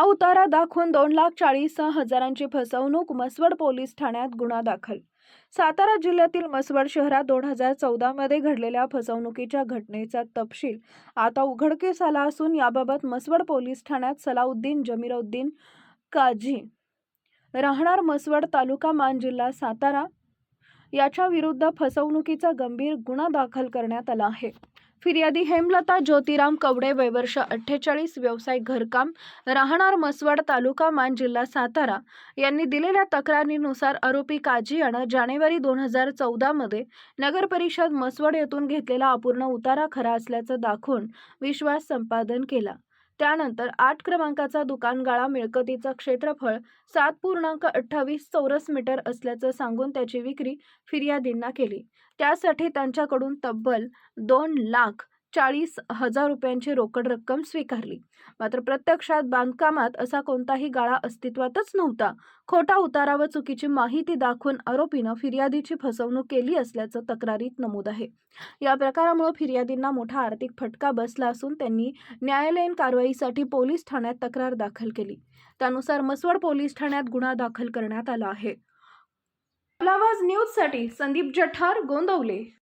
उतारा दाखवून दोन लाख चाळीस हजारांची फसवणूक मसवड पोलीस ठाण्यात गुन्हा दाखल. सातारा जिल्ह्यातील मसवड शहरात दोन हजार चौदामध्ये घडलेल्या फसवणुकीच्या घटनेचा तपशील आता उघडकीस आला असून याबाबत मसवड पोलीस ठाण्यात सलाउद्दीन जमीरुद्दीन काझी राहणार मसवड तालुका मान जिल्हा सातारा याच्या विरुद्ध फसवणुकीचा गंभीर गुन्हा दाखल करण्यात आला आहे. फिर्यादी हेमलता ज्योतिराम कवडे वयवर्ष अठ्ठेचाळीस व्यावसायिक घरकाम राहणार मसवड तालुका मान जिल्हा सातारा यांनी दिलेल्या तक्रारीनुसार आरोपी काजी यानं जानेवारी दोन हजार चौदामध्ये नगर परिषद मसवड येथून घेतलेला अपूर्ण उतारा खरा असल्याचं दाखवून विश्वास संपादन केला. त्यानंतर आठ क्रमांकाचा दुकानगाळा मिळकतीचं क्षेत्रफळ सात पूर्णांक अठ्ठावीस चौरस मीटर असल्याचं सांगून त्याची विक्री फिर्यादींना केली. त्यासाठी त्यांच्याकडून तब्बल दोन लाख चाळीस हजार रुपयांची रोकड रक्कम स्वीकारली. मात्र प्रत्यक्षात बांधकामात असा कोणताही गाळा अस्तित्वातच नव्हता. खोटा उतारा व चुकीची माहिती दाखवून आरोपीनं फिर्यादीची फसवणूक केली असल्याचं तक्रारीत नमूद आहे. या प्रकारामुळे फिर्यादींना मोठा आर्थिक फटका बसला असून त्यांनी न्यायालयीन कारवाईसाठी पोलीस ठाण्यात तक्रार दाखल केली. त्यानुसार मसवड पोलीस ठाण्यात गुन्हा दाखल करण्यात आला आहे. आवाज न्यूजसाठी संदीप जठार गोंदवले.